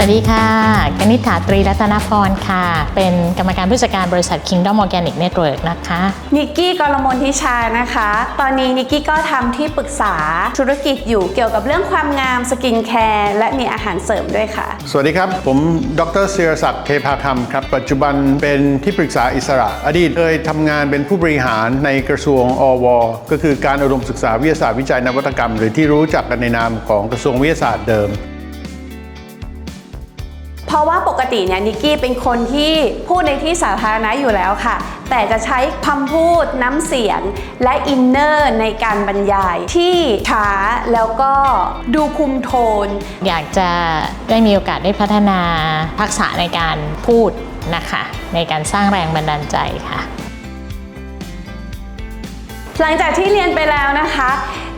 วัสดีค่ะกนิษฐาตรีรัตนพรค่ะ เป็นกรรมการผู้จัดการบริษัท Kingdom Organic Network นะคะ นิกกี้กรมนทิชานะคะ ตอนนี้นิกกี้ก็ทำที่ปรึกษาธุรกิจอยู่เกี่ยวกับเรื่องความงามสกินแคร์และมีอาหารเสริมด้วยค่ะ สวัสดีครับ ผมดรศิรศักดิ์เทพาคำครับ ปัจจุบันเป็นที่ปรึกษาอิสระ อดีตเคยทำงานเป็นผู้บริหารในกระทรวงอว ก็คือการอุดมศึกษาวิทยาศาสตร์วิจัยนวัตกรรม หรือที่รู้จักกันในนามของกระทรวงวิทยาศาสตร์เดิม เพราะว่าปกติเนี่ยนิกกี้เป็นคนที่พูดในที่สาธารณะอยู่แล้วค่ะ แต่จะใช้คำพูดน้ำเสียงและอินเนอร์ในการบรรยายที่ช้าแล้วก็ดูคุมโทน อยากจะได้มีโอกาสได้พัฒนาทักษะในการพูดนะคะ ในการสร้างแรงบันดาลใจค่ะ หลังจากที่เรียนไปแล้วนะคะ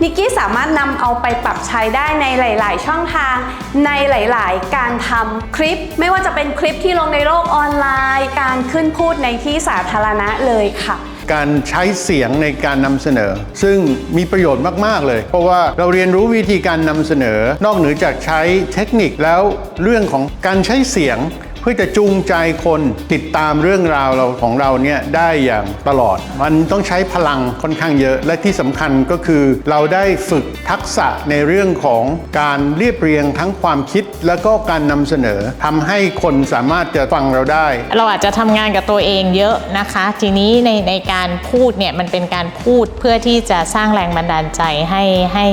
นิกกี้สามารถนำเอาไปปรับใช้ได้ในหลาย ๆ ช่องทาง ในหลาย ๆ การทำคลิป ไม่ว่าจะเป็นคลิปที่ลงในโลกออนไลน์ การขึ้นพูดในที่สาธารณะเลยค่ะการใช้เสียงในการนำเสนอ ซึ่งมีประโยชน์มาก ๆ เลย เพราะว่าเราเรียนรู้วิธีการนำเสนอ นอกเหนือจากใช้เทคนิคแล้วเรื่องของการใช้เสียง พื่อจะจูงใจคนติดตามเรื่องราวเราของเราเนี่ยได้อย่างตลอด มันต้องใช้พลังค่อนข้างเยอะ และที่สำคัญก็คือเราได้ฝึกทักษะในเรื่องของการเรียบเรียงทั้งความคิด แล้วก็การนำเสนอทำให้คนสามารถจะฟังเราได้ เราอาจจะทำงานกับตัวเองเยอะนะคะ ทีนี้ในในการพูดเนี่ยมันเป็นการพูดเพื่อที่จะสร้างแรงบันดาลใจให้ให้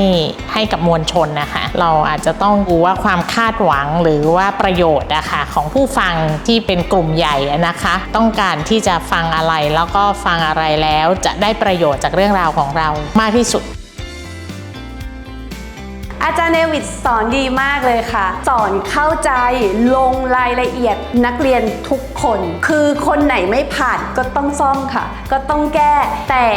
ให้กับมวลชนนะคะ เราอาจจะต้องดูว่าความคาดหวังหรือว่าประโยชน์อะคะของผู้ฟังที่เป็นกลุ่มใหญ่นะคะ ต้องการที่จะฟังอะไรแล้วก็ฟังอะไรแล้วจะได้ประโยชน์จากเรื่องราวของเรามากที่สุด อาจารย์เนวิดสอนดีมากเลยค่ะ สอนเข้าใจลงรายละเอียดนักเรียนทุกคน คือคนไหนไม่ผ่านก็ต้องซ่อมค่ะ ก็ต้องแก้ แต่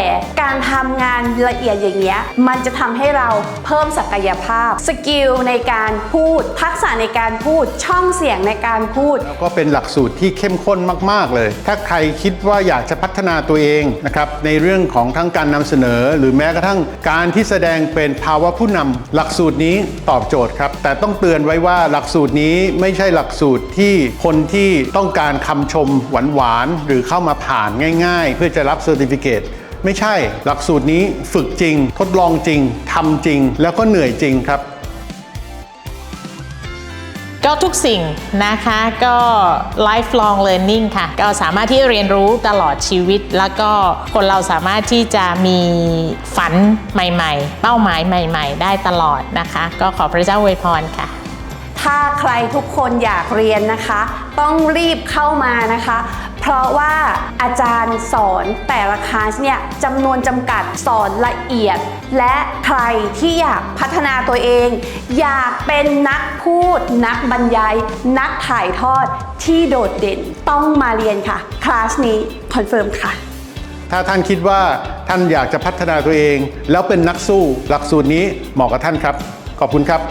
การทำงานละเอียดอย่างเงี้ยมันจะทำให้เราเพิ่มศักยภาพ สกิลในการพูด ทักษะในการพูดช่องเสียงในการพูด แล้วก็เป็นหลักสูตรที่เข้มข้นมาก ๆ เลย ถ้าใครคิดว่าอยากจะพัฒนาตัวเองนะครับในเรื่องของทั้งการนำเสนอ หรือแม้กระทั่งการที่แสดงเป็นภาวะผู้นำหลักสูตรนี้ตอบโจทย์ครับ แต่ต้องเตือนไว้ว่าหลักสูตรนี้ไม่ใช่หลักสูตรที่คนที่ต้องการคำชมหวานๆหรือเข้ามาผ่านง่ายๆ เพื่อจะรับเซอร์ติฟิเคตไม่ใช่หลักสูตรนี้ฝึกจริง ทดลองจริงทำจริง แล้วก็เหนื่อยจริงครับ ก็ทุกสิ่งนะคะก็ lifelong learning ค่ะ ก็สามารถที่เรียนรู้ตลอดชีวิต แล้วก็คนเราสามารถที่จะมีฝันใหม่ ๆ เป้าหมายใหม่ ๆ ได้ตลอดนะคะ ก็ขอพระเจ้าอวยพรค่ะ ถ้าใครทุกคนอยากเรียนนะคะ ต้องรีบเข้ามานะคะ เพราะว่าอาจารย์สอนแต่ละคลาสเนี่ยจำนวนจำกัดสอนละเอียด และใครที่อยากพัฒนาตัวเอง อยากเป็นนักพูด นักบรรยาย นักถ่ายทอดที่โดดเด่นต้องมาเรียนค่ะ คลาสนี้คอนเฟิร์มค่ะถ้าท่านคิดว่าท่านอยากจะพัฒนาตัวเอง แล้วเป็นนักสู้หลักสูตรนี้เหมาะกับท่านครับ ขอบคุณครับ